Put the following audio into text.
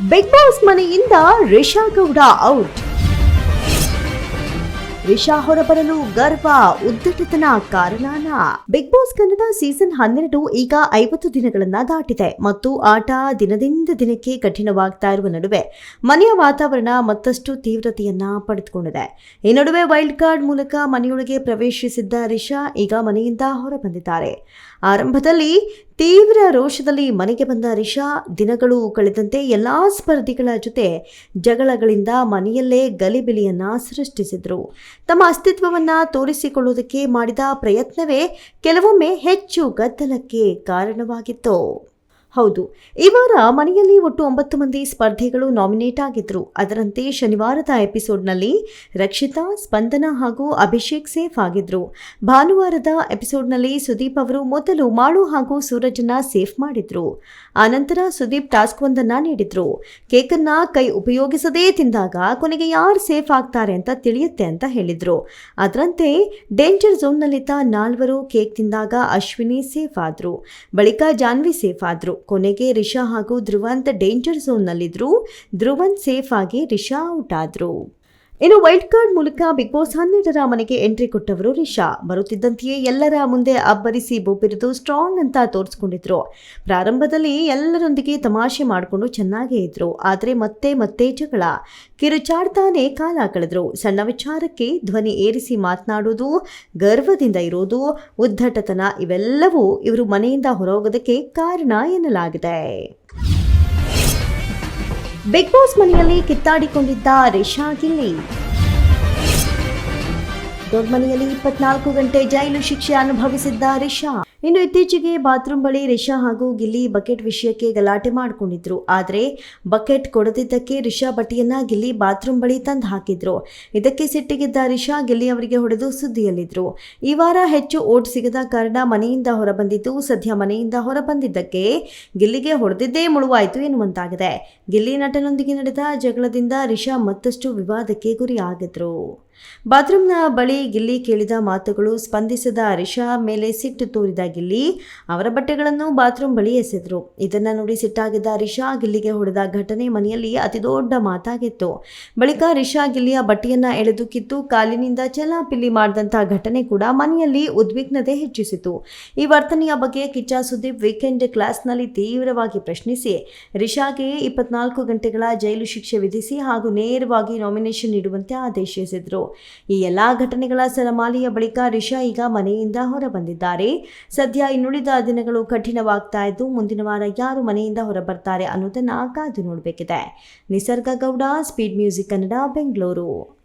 Big boss ಮನೆಯಿಂದ Risha Gowda out. Risha ಹೊರಬರಲು ಗರ್ವ ಉದ್ದಟತನ ಕಾರಣನ. ಬಿಗ್ ಬಾಸ್ ಕನ್ನಡ ಸೀಸನ್ ಹನ್ನೆರಡು ಈಗ ಐವತ್ತು ದಿನಗಳನ್ನ ದಾಟಿದೆ. ಮತ್ತು ಆಟ ದಿನದಿಂದ ದಿನಕ್ಕೆ ಕಠಿಣವಾಗ್ತಾ ಇರುವ ನಡುವೆ ಮನೆಯ ವಾತಾವರಣ ಮತ್ತಷ್ಟು ತೀವ್ರತೆಯನ್ನ ಪಡೆದುಕೊಂಡಿದೆ. ಈ ನಡುವೆ ವೈಲ್ಡ್ ಕಾರ್ಡ್ ಮೂಲಕ ಮನೆಯೊಳಗೆ ಪ್ರವೇಶಿಸಿದ್ದ ರಿಷಾ ಈಗ ಮನೆಯಿಂದ ಹೊರಬಂದಿದ್ದಾರೆ. ಆರಂಭದಲ್ಲಿ ತೀವ್ರ ರೋಷದಲ್ಲಿ ಮನೆಗೆ ಬಂದ ರಿಷಾ, ದಿನಗಳು ಕಳೆದಂತೆ ಎಲ್ಲಾ ಸ್ಪರ್ಧಿಗಳ ಜೊತೆ ಜಗಳಗಳಿಂದ ಮನೆಯಲ್ಲೇ ಗಲಿಬಿಲಿಯನ್ನ ಸೃಷ್ಟಿಸಿದರು. ತಮ್ಮ ಅಸ್ತಿತ್ವವನ್ನ ತೋರಿಸಿಕೊಳ್ಳುವುದಕ್ಕೆ ಮಾಡಿದ ಪ್ರಯತ್ನವೇ ಕೆಲವೊಮ್ಮೆ ಹೆಚ್ಚು ಗದ್ದಲಕ್ಕೆ ಕಾರಣವಾಗಿತ್ತು. ಹೌದು. ಈ ವಾರ ಮನೆಯಲ್ಲಿ ಒಟ್ಟು ಒಂಬತ್ತು ಮಂದಿ ಸ್ಪರ್ಧಿಗಳು ನಾಮಿನೇಟ್ ಆಗಿದ್ರು. ಅದರಂತೆ ಶನಿವಾರದ ಎಪಿಸೋಡ್ನಲ್ಲಿ ರಕ್ಷಿತಾ, ಸ್ಪಂದನ ಹಾಗೂ ಅಭಿಷೇಕ್ ಸೇಫ್ ಆಗಿದ್ರು. ಭಾನುವಾರದ ಎಪಿಸೋಡ್ನಲ್ಲಿ ಸುದೀಪ್ ಅವರು ಮೊದಲು ಮಾಳು ಹಾಗೂ ಸೂರಜನ್ನ ಸೇಫ್ ಮಾಡಿದ್ರು. ಆನಂತರ ಸುದೀಪ್ ಟಾಸ್ಕ್ ಒಂದನ್ನ ನೀಡಿದ್ರು. ಕೇಕನ್ನ ಕೈ ಉಪಯೋಗಿಸದೇ ತಿಂದಾಗ ಕೊನೆಗೆ ಯಾರು ಸೇಫ್ ಆಗ್ತಾರೆ ಅಂತ ತಿಳಿಯುತ್ತೆ ಅಂತ ಹೇಳಿದ್ರು. ಅದರಂತೆ ಡೇಂಜರ್ ಝೋನ್ನಲ್ಲಿದ್ದ ನಾಲ್ವರು ಕೇಕ್ ತಿಂದಾಗ ಅಶ್ವಿನಿ ಸೇಫ್ ಆದ್ರು. ಬಳಿಕ ಜಾನ್ವಿ ಸೇಫ್ ಆದ್ರು. ಕೊನೆಗೆ ರಿಷಾ ಹಾಗೂ ಧ್ರುವಂತ್ ಡೇಂಜರ್ ಝೋನ್ನಲ್ಲಿದ್ದರು ಧ್ರುವಂತ್ ಸೇಫ್ ಆಗಿ ರಿಷಾ ಔಟ್ ಆದ್ರು. ಇನ್ನು ವೈಲ್ಡ್ ಕಾರ್ಡ್ ಮೂಲಕ ಬಿಗ್ ಬಾಸ್ ಹನ್ನೆರಡರ ಮನೆಗೆ ಎಂಟ್ರಿ ಕೊಟ್ಟವರು ರಿಷಾ ಬರುತ್ತಿದ್ದಂತೆಯೇ ಎಲ್ಲರ ಮುಂದೆ ಅಬ್ಬರಿಸಿ ಬೂಪಿರಿದು ಸ್ಟ್ರಾಂಗ್ ಅಂತ ತೋರಿಸ್ಕೊಂಡಿದ್ರು. ಪ್ರಾರಂಭದಲ್ಲಿ ಎಲ್ಲರೊಂದಿಗೆ ತಮಾಷೆ ಮಾಡಿಕೊಂಡು ಚೆನ್ನಾಗೇ ಇದ್ರು. ಆದರೆ ಮತ್ತೆ ಮತ್ತೆ ಜಗಳ. ಕಿರುಚಾಡ್ತಾನೆ ಕಾಲ ಕಳೆದ್ರು. ಸಣ್ಣ ವಿಚಾರಕ್ಕೆ ಧ್ವನಿ ಏರಿಸಿ ಮಾತನಾಡುವುದು, ಗರ್ವದಿಂದ ಇರೋದು ಉದ್ದಟತನ ಇವೆಲ್ಲವೂ ಇವರು ಮನೆಯಿಂದ ಹೊರಹೋಗೋದಕ್ಕೆ ಕಾರಣ ಎನ್ನಲಾಗಿದೆ. ಬಿಗ್ ಬಾಸ್ ಮನೆಯಲ್ಲಿ ಕಿತ್ತಾಡಿಕೊಂಡಿದ್ದ ರಿಷಾ ಗಿಲ್ಲಿ. ದೊಡ್ಮನೆಯಲ್ಲಿ ಇಪ್ಪತ್ನಾಲ್ಕು ಗಂಟೆ ಜೈಲು ಶಿಕ್ಷೆ ಅನುಭವಿಸಿದ್ದ ರಿಷಾ. ಇನ್ನು ಇತ್ತೀಚೆಗೆ ಬಾತ್ರೂಮ್ ಬಳಿ ರಿಷಾ ಹಾಗೂ ಗಿಲ್ಲಿ ಬಕೆಟ್ ವಿಷಯಕ್ಕೆ ಗಲಾಟೆ ಮಾಡಿಕೊಂಡಿದ್ರು. ಆದರೆ ಬಕೆಟ್ ಕೊಡದಿದ್ದಕ್ಕೆ ರಿಷಾ ಬಟ್ಟೆಯನ್ನು ಗಿಲ್ಲಿ ಬಾತ್ರೂಮ್ ಬಳಿ ತಂದು ಹಾಕಿದ್ರು. ಇದಕ್ಕೆ ಸಿಟ್ಟಿಗಿದ್ದ ರಿಷಾ ಗಿಲ್ಲಿ ಅವರಿಗೆ ಹೊಡೆದು ಸುದ್ದಿಯಲ್ಲಿದ್ರು. ಈ ವಾರ ಹೆಚ್ಚು ಓಟ್ ಸಿಗದ ಕಾರಣ ಮನೆಯಿಂದ ಹೊರಬಂದಿದ್ದು, ಸದ್ಯ ಮನೆಯಿಂದ ಹೊರಬಂದಿದ್ದಕ್ಕೆ ಗಿಲ್ಲಿಗೆ ಹೊಡೆದಿದ್ದೇ ಮುಳುವಾಯಿತು ಎನ್ನುವಂತಾಗಿದೆ. ಗಿಲ್ಲಿ ನಟನೊಂದಿಗೆ ನಡೆದ ಜಗಳದಿಂದ ರಿಷಾ ಮತ್ತಷ್ಟು ವಿವಾದಕ್ಕೆ ಗುರಿಯಾಗಿದ್ರು. ಬಾತ್ರೂಮ್ನ ಬಳಿ ಗಿಲ್ಲಿ ಕೇಳಿದ ಮಾತುಗಳು ಸ್ಪಂದಿಸದ ರಿಷಾ ಮೇಲೆ ಸಿಟ್ಟು ತೋರಿದ ಗಿಲ್ಲಿ, ಅವರ ಬಟ್ಟೆಗಳನ್ನು ಬಾತ್ರೂಮ್ ಬಳಿ ಎಸೆದ್ರು. ಇದನ್ನ ನೋಡಿ ಸಿಟ್ಟಾಗಿದ್ದ ರಿಷಾ ಗಿಲ್ಲಿಗೆ ಹೊಡೆದ ಘಟನೆ ಮನೆಯಲ್ಲಿ ಅತಿದೊಡ್ಡ ಮಾತಾಗಿತ್ತು. ಬಳಿಕ ರಿಷಾ ಗಿಲ್ಲಿಯ ಬಟ್ಟೆಯನ್ನು ಎಳೆದು ಕಿತ್ತು ಕಾಲಿನಿಂದ ಚಲಾಪಿಲ್ಲಿ ಮಾಡಿದಂಥ ಘಟನೆ ಕೂಡ ಮನೆಯಲ್ಲಿ ಉದ್ವಿಗ್ನತೆ ಹೆಚ್ಚಿಸಿತು. ಈ ವರ್ತನೆಯ ಬಗ್ಗೆ ಕಿಚ್ಚ ಸುದೀಪ್ ವೀಕೆಂಡ್ ಕ್ಲಾಸ್ನಲ್ಲಿ ತೀವ್ರವಾಗಿ ಪ್ರಶ್ನಿಸಿ. ರಿಷಾಗೆ ಇಪ್ಪತ್ನಾಲ್ಕು ಗಂಟೆಗಳ ಜೈಲು ಶಿಕ್ಷೆ ವಿಧಿಸಿ ಹಾಗೂ ನೇರವಾಗಿ ನಾಮಿನೇಷನ್ ನೀಡುವಂತೆ ಆದೇಶಿಸಿದ್ರು. ಈ ಎಲ್ಲಾ ಘಟನೆಗಳ ಸರಮಾಲೆಯ ಬಳಿಕ ರಿಷಾ ಈಗ ಮನೆಯಿಂದ ಹೊರಬಂದಿದ್ದಾರೆ. ಸದ್ಯ ಇನ್ನುಳಿದ ದಿನಗಳು ಕಠಿಣವಾಗ್ತಾ ಇದ್ದು ಮುಂದಿನ ವಾರ ಯಾರು ಮನೆಯಿಂದ ಹೊರಬರ್ತಾರೆ ಅನ್ನೋದನ್ನ ಕಾದು ನೋಡಬೇಕಿದೆ. Nisarga Gowda speed music Kannada Bengaluru